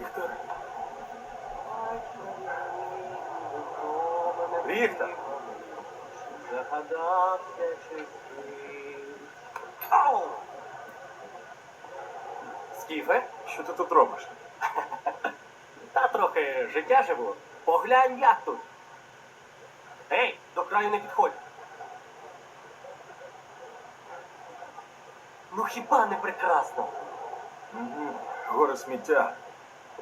Ріхтер. Ріхтер. Загадався чистий. Ау! Скіфе, що ти тут робиш? Та трохи життя живу. Поглянь, як тут. Ей, до краю не підходь. Ну хіба не прекрасно? Угу. Горе сміття.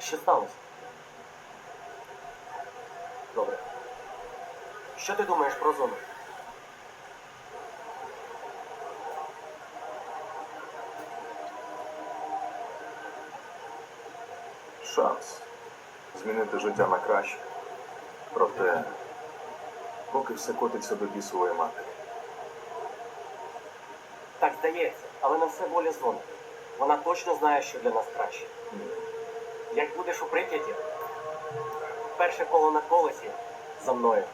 Що сталося? Добре. Що ти думаєш про зону? Шанс змінити життя на краще. Проте, поки все котиться до бісової матері. Так здається, але на все воля зони. Вона точно знає, що для нас краще. У Прип'яті. Перше коло на колесі за мною.